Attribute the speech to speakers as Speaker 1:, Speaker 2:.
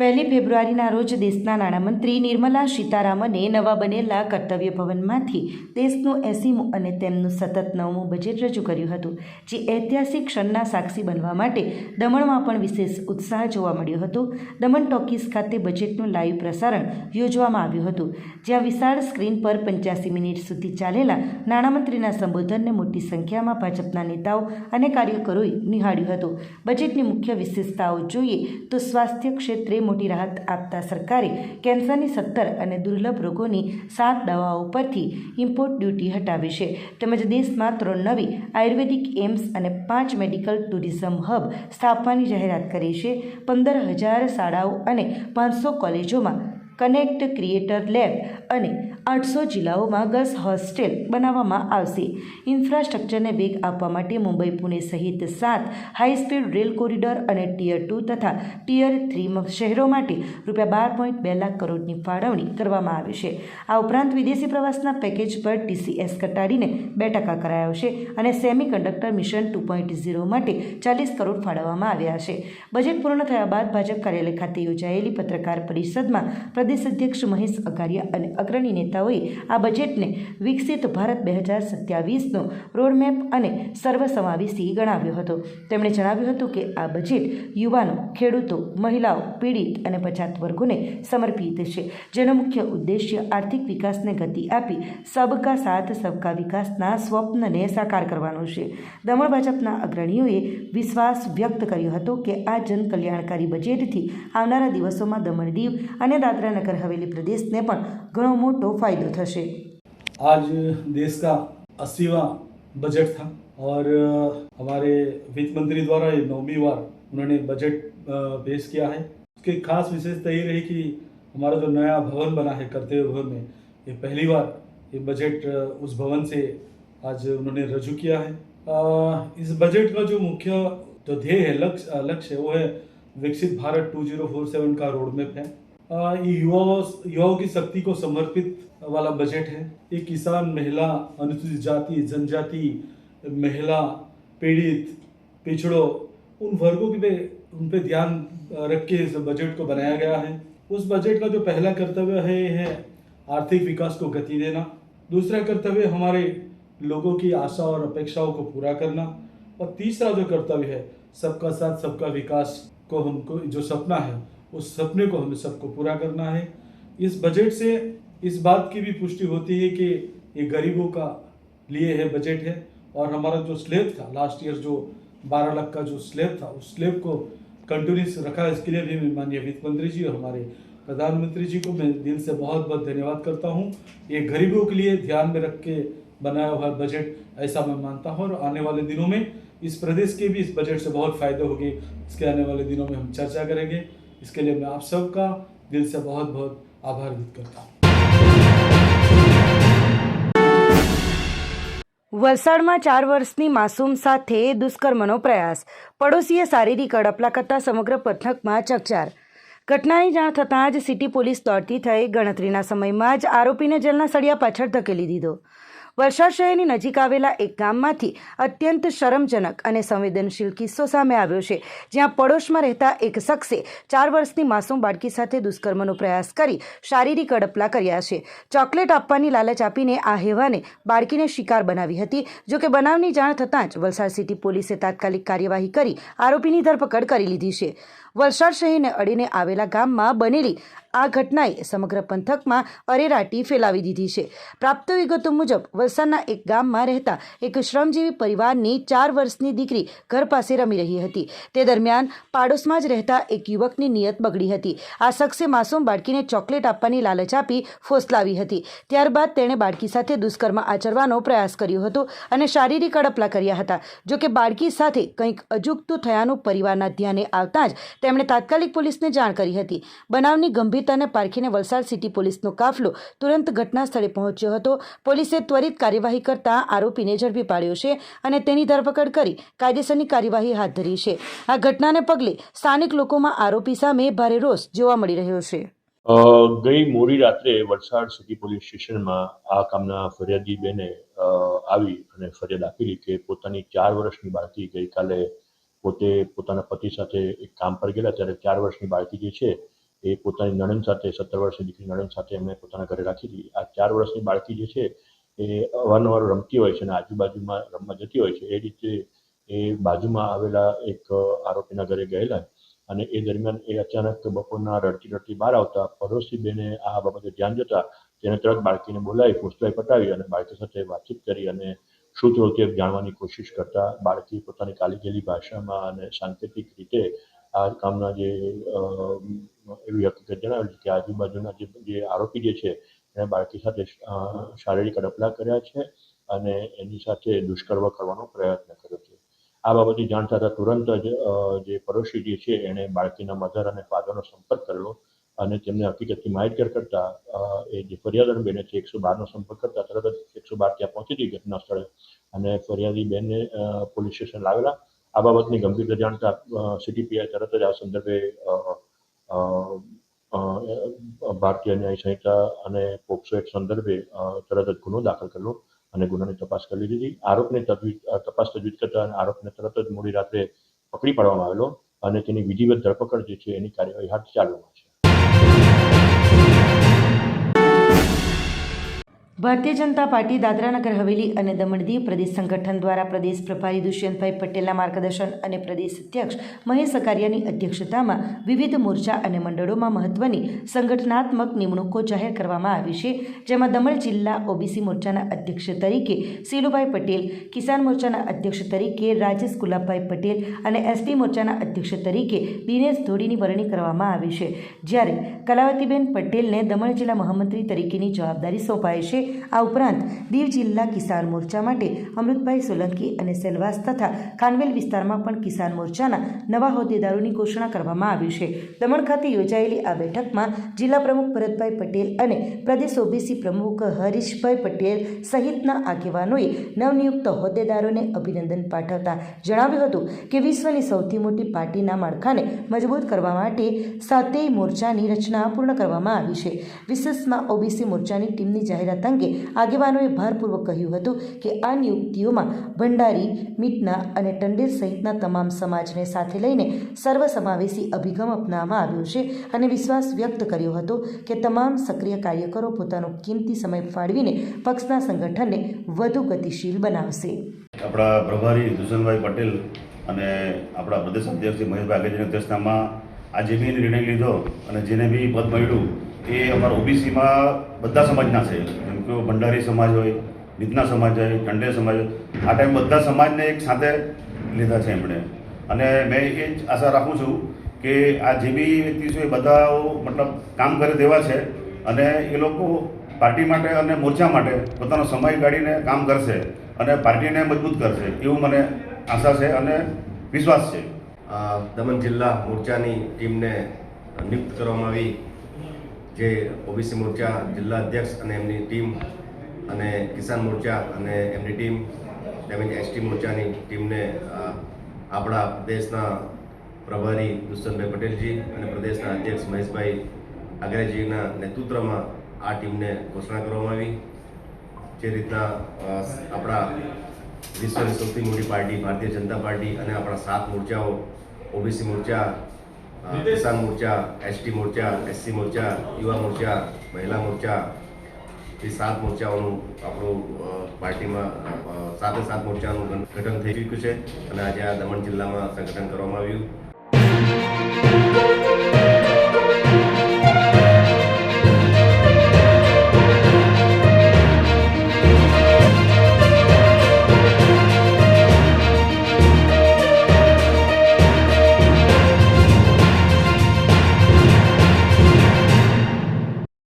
Speaker 1: પહેલી ફેબ્રુઆરીના રોજ દેશના નાણામંત્રી નિર્મલા સીતારામને નવા બનેલા કર્તવ્ય ભવનમાંથી દેશનું એસીમું અને તેમનું સતત નવમું બજેટ રજૂ કર્યું હતું, જે ઐતિહાસિક ક્ષણના સાક્ષી બનવા માટે દમણમાં પણ વિશેષ ઉત્સાહ જોવા મળ્યો હતો. દમણ ટોકીઝ ખાતે બજેટનું લાઈવ પ્રસારણ યોજવામાં આવ્યું હતું, જ્યાં વિશાળ સ્ક્રીન પર પંચ્યાસી મિનિટ સુધી ચાલેલા નાણામંત્રીના સંબોધનને મોટી સંખ્યામાં ભાજપના નેતાઓ અને કાર્યકરોએ નિહાળ્યું હતું. બજેટની મુખ્ય વિશેષતાઓ જોઈએ તો સ્વાસ્થ્ય ક્ષેત્રે મોટી રાહત આપતા સરકારે કેન્સરની સત્તર અને દુર્લભ રોગોની સાત દવાઓ પરથી ઇમ્પોર્ટ ડ્યુટી હટાવી છે. તેમજ દેશમાં ત્રણ નવી આયુર્વેદિક એમ્સ અને પાંચ મેડિકલ ટુરિઝમ હબ સ્થાપવાની જાહેરાત કરી છે. પંદર હજાર શાળાઓ અને પાંચસો કોલેજોમાં કનેક્ટ ક્રિએટર લેબ અને આઠસો જિલ્લાઓમાં ગર્લ્સ હોસ્ટેલ બનાવવામાં આવશે. ઇન્ફ્રાસ્ટ્રક્ચરને વેગ આપવા માટે મુંબઈ, પુણે સહિત સાત હાઈ સ્પીડ રેલ કોરિડોર અને ટીયર ટુ તથા ટીયર થ્રી શહેરો માટે રૂપિયા બાર પોઈન્ટ બે લાખ કરોડની ફાળવણી કરવામાં આવી છે. આ ઉપરાંત વિદેશી પ્રવાસના પેકેજ પર ટીસીએસ ઘટાડીને બે ટકા કરાયો છે અને semiconductor mission two point zero માટે ચાલીસ કરોડ ફાળવવામાં આવ્યા છે. બજેટ પૂર્ણ થયા બાદ ભાજપ કાર્યાલય ખાતે યોજાયેલી પત્રકાર પરિષદમાં પ્રદેશ અધ્યક્ષ મહેશ અગારિયા અને અગ્રણી નેતાઓએ આ બજેટને વિકસિત ભારત બે હજાર સત્યાવીસનો રોડમેપ અને સર્વસમાવેશી ગણાવ્યો હતો. તેમણે જણાવ્યું હતું કે આ બજેટ યુવાનો, ખેડૂતો, મહિલાઓ, પીડિત અને પછાત વર્ગોને સમર્પિત છે. જેનો મુખ્ય ઉદ્દેશ્ય આર્થિક વિકાસને ગતિ આપી, સબકા સાથ, સબકા વિકાસના સ્વપ્નને સાકાર કરવાનો છે. દમણ ભાજપના અગ્રણીઓએ વિશ્વાસ વ્યક્ત કર્યો હતો કે આ જનકલ્યાણકારી બજેટથી આવનારા દિવસોમાં દમણ દીવ અને દાદરા નગર હવેલી પ્રદેશને પણ ઘણો મોટો ફાયદો થશે
Speaker 2: आज देश का अस्सीवा बजट था और अ, हमारे वित्त मंत्री द्वारा ये नौवीं बार उन्होंने बजट अ, पेश किया है उसकी खास विशेषता ये रही कि हमारा जो नया भवन बना है कर्तव्य भवन में ये पहली बार ये बजट अ, उस भवन से आज उन्होंने रजू किया है अ, इस बजट का जो मुख्य जो ध्येय है लक्ष्य लक्ष्य है वो है विकसित भारत 2047 का रोड मैप है अ, ये युवाओं युवाओं की शक्ति को समर्पित वाला बजट है। ये किसान, महिला, अनुसूचित जाति, जनजाति, महिला, पीड़ित, पिछड़ों, उन वर्गों के पे, उन पे ध्यान रख के इस बजट को बनाया गया है। उस बजट का जो पहला कर्तव्य है ये है आर्थिक विकास को गति देना। दूसरा कर्तव्य हमारे लोगों की आशा और अपेक्षाओं को पूरा करना। और तीसरा जो कर्तव्य है, सबका साथ, सबका विकास को हमको, जो सपना है, उस सपने को हमें सबको पूरा करना है। इस बजट से इस बात की भी पुष्टि होती है कि ये गरीबों का लिए है बजट है और हमारा जो स्लेब था लास्ट ईयर जो 12 लाख का जो स्लेब था, उस स्लेब को कंटिन्यूस रखा। है इसके लिए भी माननीय वित्त मंत्री जी और हमारे प्रधानमंत्री जी को मैं दिल से बहुत बहुत धन्यवाद करता हूँ। ये गरीबों के लिए ध्यान में रख के बनाया हुआ बजट ऐसा मैं मानता हूँ। और आने वाले दिनों में इस प्रदेश के भी इस बजट से बहुत फ़ायदे होंगे। इसके आने वाले दिनों में हम चर्चा करेंगे। इसके लिए मैं आप सबका दिल से बहुत बहुत आभार व्यक्त करता हूँ।
Speaker 1: વલસાડમાં ચાર વર્ષની માસૂમ સાથે દુષ્કર્મનો પ્રયાસ. પડોશીએ શારીરિક અડપલા કરતા સમગ્ર પથકમાં ચકચાર. ઘટનાની જાણ થતાં જ સિટી પોલીસ દોડતી થઈ. ગણતરીના સમયમાં જ આરોપીને જેલના સળિયા પાછળ ધકેલી દીધો. વલસાડ શહેરની નજીક આવેલા એક ગામમાંથી અત્યંત શરમજનક અને સંવેદનશીલ કિસ્સો સામે આવ્યો છે, જ્યાં પડોશમાં રહેતા એક શખ્સે ચાર વર્ષની માસૂમ બાળકી સાથે દુષ્કર્મનો પ્રયાસ કરી શારીરિક અડપલા કર્યા છે. ચોકલેટ આપવાની લાલચ આપીને આ હેવાને બાળકીને શિકાર બનાવી હતી જો કે બનાવની જાણ થતાં જ વલસાડ સિટી પોલીસે તાત્કાલિક કાર્યવાહી કરી આરોપીની ધરપકડ કરી લીધી છે. વલસાડ શહેરને અડીને આવેલા ગામમાં બનેલી આ ઘટનાએ સમગ્ર પંથકમાં અરેરાટી ફેલાવી દીધી છે. પ્રાપ્ત વિગતો મુજબ, વલસાડના એક ગામમાં રહેતા એક શ્રમજીવી પરિવારની ચાર વર્ષની દીકરી ઘર પાસે રમી રહી હતી. તે દરમિયાન પાડોશમાં જ રહેતા એક યુવકની નિયત બગડી હતી. આ શખ્સે માસૂમ બાળકીને ચોકલેટ આપવાની લાલચ આપી ફોસલાવી હતી. ત્યારબાદ તેણે બાળકી સાથે દુષ્કર્મ આચરવાનો પ્રયાસ કર્યો હતો અને શારીરિક અડપલા કર્યા હતા. જોકે બાળકી સાથે કંઈક અજુગતું થયાનું પરિવારના ધ્યાને આવતા જ તેમણે તાત્કાલિક પોલીસને જાણ કરી હતી. બનાવની ગંભીરતાને પારખીને વલસાડ સિટી પોલીસનો કાફલો તુરંત ઘટના પહોંચ્યો હતો. પોલીસે ત્વરિત કાર્યવાહી કરતા આરોપીને ઝડપી પાડ્યો છે અને તેની ધરપકડ કરી કાયદેસરની કાર્યવાહી હાથ ધરી છે. આ ઘટનાને પગલે સ્થાનિક લોકોમાં આરોપી સામે ભારે રોષ જોવા મળી રહ્યો છે.
Speaker 3: ગઈ મોડી રાત્રે વલસાડ સિટી પોલીસ સ્ટેશનમાં આ કામના ફરિયાદી બેને આવી અને ફરિયાદ આપેલી કે પોતાની ચાર વર્ષની બાળકી ગઈકાલે પોતે પોતાના પતિ સાથે એક કામ પર ગયેલા, ત્યારે ચાર વર્ષની બાળકી જે છે એ પોતાની નણંદ સાથે, સત્તર વર્ષની દીકરી નણંદ સાથે એમણે પોતાના ઘરે રાખી હતી. આ ચાર વર્ષની બાળકી જે છે, એ અવારનવાર રમતી હોય છે અને આજુબાજુમાં રમવા જતી હોય છે. એ રીતે એ બાજુમાં આવેલા એક આરોપીના ઘરે ગયેલા અને એ દરમિયાન એ અચાનક બપોરના રડતી રડતી બહાર આવતા પડોશી બેને આ બાબતે ધ્યાન જતા તેને તરત બાળકીને બોલાવી, પૂછતાઈ પટાવી અને બાળકી સાથે વાતચીત કરી અને શું થયું તે જાણવાની કોશિશ કરતા બાળકી પોતાની કાલી ગયેલી ભાષામાં અને સાંકેતિક રીતે આ કામના જે એવી હકીકત જણાવેલી કે આજુબાજુના જે આરોપી જે છે એણે બાળકી સાથે શારીરિક અડપલા કર્યા છે અને એની સાથે દુષ્કર્મ કરવાનો પ્રયત્ન કર્યો છે. આ બાબતે જાણ થતાં તુરંત જ જે પડોશી જે છે, એણે બાળકીના મધર અને ફાધરનો સંપર્ક કરેલો અને તેમને હકીકતથી માહિતગાર કરતા એ જે ફરિયાદ બેને છે, એકસો બારનો સંપર્ક કરતા તરત જ એકસો બાર ત્યાં પહોંચી ગઈ ઘટના સ્થળે અને ફરિયાદી બેનને પોલીસ સ્ટેશન લાવેલા. આ બાબતની ગંભીરતા જાણતા સીટીપીઆઈ તરત જ આ સંદર્ભે ભારતીય ન્યાય સંહિતા અને પોક્સો એક્ટ સંદર્ભે તરત જ ગુનો દાખલ કરેલો અને ગુનાની તપાસ કરી લીધી આરોપને તજવીજ તપાસ તજવીજ કરતા આરોપને તરત જ મોડી રાત્રે પકડી પાડવામાં આવેલો અને તેની વિધિવત ધરપકડ જે છે એની કાર્યવાહી હાથ ચાલુમાં છે.
Speaker 1: ભારતીય જનતા પાર્ટી દાદરાનગર હવેલી અને દમણ દીવ પ્રદેશ સંગઠન દ્વારા પ્રદેશ પ્રભારી દુષ્યંતભાઈ પટેલના માર્ગદર્શન અને પ્રદેશ અધ્યક્ષ મહેશ સકારિયાની અધ્યક્ષતામાં વિવિધ મોરચા અને મંડળોમાં મહત્વની સંગઠનાત્મક નિમણૂકો જાહેર કરવામાં આવી છે, જેમાં દમણ જિલ્લા ઓબીસી મોરચાના અધ્યક્ષ તરીકે સીલુભાઈ પટેલ, કિસાન મોરચાના અધ્યક્ષ તરીકે રાજેશ ગુલાબભાઈ પટેલ અને એસટી મોરચાના અધ્યક્ષ તરીકે દિનેશ ધોડીની વરણી કરવામાં આવી છે. જ્યારે કલાવતીબેન પટેલને દમણ જિલ્લા મહામંત્રી તરીકેની જવાબદારી સોંપાઈ છે આ ઉપરાંત દીવ જિલ્લા કિસાન મોરચા માટે અમૃતભાઈ સોલંકી અને સેલવાસ તથા કાનવેલ વિસ્તારમાં પણ કિસાન મોરચાના નવા હોદ્દેદારોની ઘોષણા કરવામાં આવી છે. દમણ ખાતે યોજાયેલી આ બેઠકમાં જિલ્લા પ્રમુખ ભરતભાઈ પટેલ અને પ્રદેશ ઓબીસી પ્રમુખ હરીશભાઈ પટેલ સહિતના આગેવાનોએ નવનિયુક્ત હોદ્દેદારોને અભિનંદન પાઠવતા જણાવ્યું હતું કે વિશ્વની સૌથી મોટી પાર્ટીના માળખાને મજબૂત કરવા માટે સાતેય મોરચાની રચના પૂર્ણ કરવામાં આવી છે. વિશેષમાં ઓબીસી મોરચાની ટીમની જાહેરાત અંગે આગેવાનોએ ભારપૂર્વક કહ્યું હતું કે આ નિયુક્તિઓમાં ભંડારી, મીટના અને ટંડેલ સહિતના તમામ સમાજને સાથે લઈને સર્વસમાવેશી અભિગમ અપનાવવામાં આવ્યો છે અને વિશ્વાસ વ્યક્ત કર્યો હતો કે તમામ સક્રિય કાર્યકરો પોતાનો કિંમતી સમય ફાળવીને પક્ષના સંગઠનને વધુ ગતિશીલ બનાવશે.
Speaker 4: આપણા પ્રભારી દુષણભાઈ પટેલ અને આપણા પ્રદેશ અધ્યક્ષ મહેશભાઈ આગેજીની અધ્યક્ષતામાં આ જે બી નિર્ણય લીધો અને જેને બી પદ મળ્યું એ અમારા ઓબીસીમાં બધા સમાજના છે. જેમ કે ભંડારી સમાજ હોય, નીતના સમાજ હોય ટંડે સમાજ હોય. આ ટાઈમ બધા સમાજને એક સાથે લીધા છે એમણે. અને મેં એ જ આશા રાખું છું કે આ જે બી વ્યક્તિ છે એ બધા મતલબ કામ કરી દેવા છે અને એ લોકો પાર્ટી માટે અને મોરચા માટે પોતાનો સમય કાઢીને કામ કરશે અને પાર્ટીને મજબૂત કરશે એવું મને આશા છે અને વિશ્વાસ છે.
Speaker 5: દમણ જિલ્લા મોરચાની ટીમને નિયુક્ત કરવામાં આવી. જે ઓબીસી મોરચા જિલ્લા અધ્યક્ષ અને એમની ટીમ અને કિસાન મોરચા અને એમની ટીમ તેમજ એસટી મોરચાની ટીમને આપણા પ્રદેશના પ્રભારી દુષ્યંતભાઈ પટેલજી અને પ્રદેશના અધ્યક્ષ મહેશભાઈ આગરેજીના નેતૃત્વમાં આ ટીમને ઘોષણા કરવામાં આવી. જે રીતના આપણા વિશ્વની સૌથી મોટી પાર્ટી ભારતીય જનતા પાર્ટી અને આપણા સાત મોરચાઓ ઓબીસી મોરચા કિસાન મોરચા એસટી મોરચા એસસી મોરચા યુવા મોરચા મહિલા મોરચા એ સાત મોરચાઓનું આપણું પાર્ટીમાં સાતે સાત મોરચાનું ગઠન થઈ ચૂક્યું છે અને આજે આ દમણ જિલ્લામાં સંગઠન કરવામાં આવ્યું